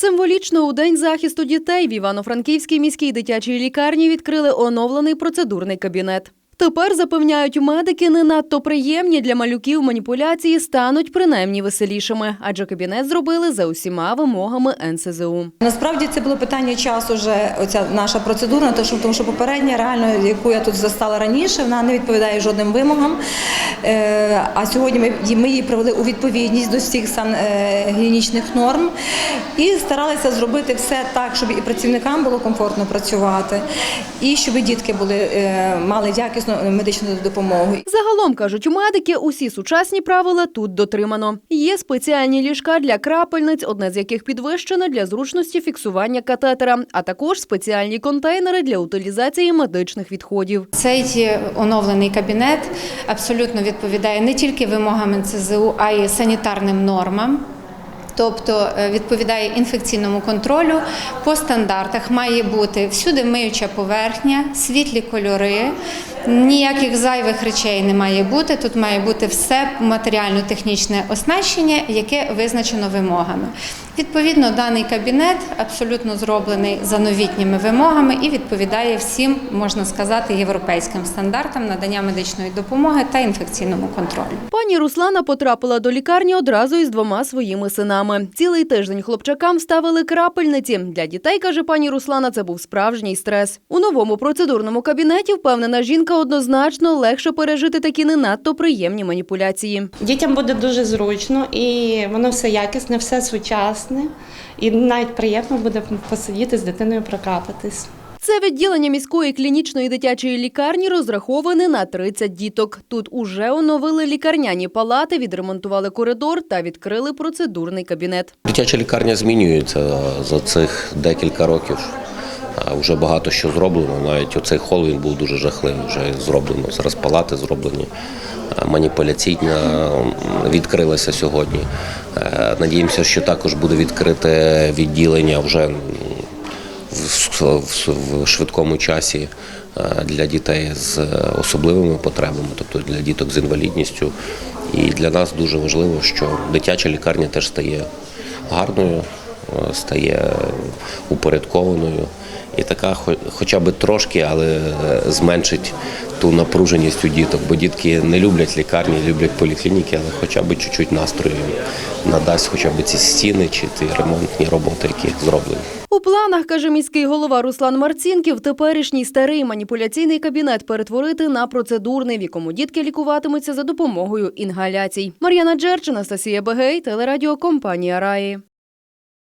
Символічно у день захисту дітей в Івано-Франківській міській дитячій лікарні відкрили оновлений процедурний кабінет. Тепер запевняють медики, не надто приємні для малюків маніпуляції стануть принаймні веселішими, адже кабінет зробили за усіма вимогами НСЗУ. Насправді це було питання часу вже оця наша процедура, тому що, попередня, реально, яку я тут застала раніше, вона не відповідає жодним вимогам. Е, А сьогодні ми, її привели у відповідність до всіх сангігієнічних норм і старалися зробити все так, щоб і працівникам було комфортно працювати, і щоб дітки були, е, мали якісну медичну допомогу. Загалом кажуть медики, усі сучасні правила тут дотримано. Є спеціальні ліжка для крапельниць, одне з яких підвищене для зручності фіксування катетера, а також спеціальні контейнери для утилізації медичних відходів. Цей оновлений кабінет абсолютно відповідає не тільки вимогам НЦЗУ, а й санітарним нормам. Тобто е, відповідає інфекційному контролю по стандартах. Має бути всюди миюча поверхня, світлі кольори, ніяких зайвих речей не має бути. Тут має бути все матеріально-технічне оснащення, яке визначено вимогами. Відповідно, даний кабінет абсолютно зроблений за новітніми вимогами і відповідає всім, можна сказати, європейським стандартам надання медичної допомоги та інфекційному контролю. Пані Руслана потрапила до лікарні одразу із двома своїми синами. Цілий тиждень хлопчакам ставили крапельниці. Для дітей, каже пані Руслана, це був справжній стрес. У новому процедурному кабінеті впевнена жінка однозначно легше пережити такі не надто приємні маніпуляції. Дітям буде дуже зручно і воно все якісне, все сучасне. І навіть приємно буде посидіти з дитиною, прокапатись. Це відділення міської клінічної дитячої лікарні розраховане на 30 діток. Тут уже оновили лікарняні палати, відремонтували коридор та відкрили процедурний кабінет. Дитяча лікарня змінюється за цих декілька років. Вже багато що зроблено. Навіть оцей хол він був дуже жахливий. Вже зроблено. Зараз палати зроблені. Маніпуляційна відкрилася сьогодні. Е, Надіємося, що також буде відкрите відділення вже в, в, швидкому часі е, для дітей з особливими потребами, тобто для діток з інвалідністю. І для нас дуже важливо, що дитяча лікарня теж стає гарною, е, стає упорядкованою. І така, хоча б трошки, але е, зменшить ту напруженість у діток, бо дітки не люблять лікарні, люблять поліклініки, але хоча б чуть-чуть настрою надасть хоча б ці стіни чи ті ремонтні роботи, які зроблені. У планах, каже міський голова Руслан Марцінків, теперішній старий маніпуляційний кабінет перетворити на процедурний, в якому дітки лікуватимуться за допомогою інгаляцій. Мар'яна Джерчина, Стасія Бегей, телерадіокомпанія Раї.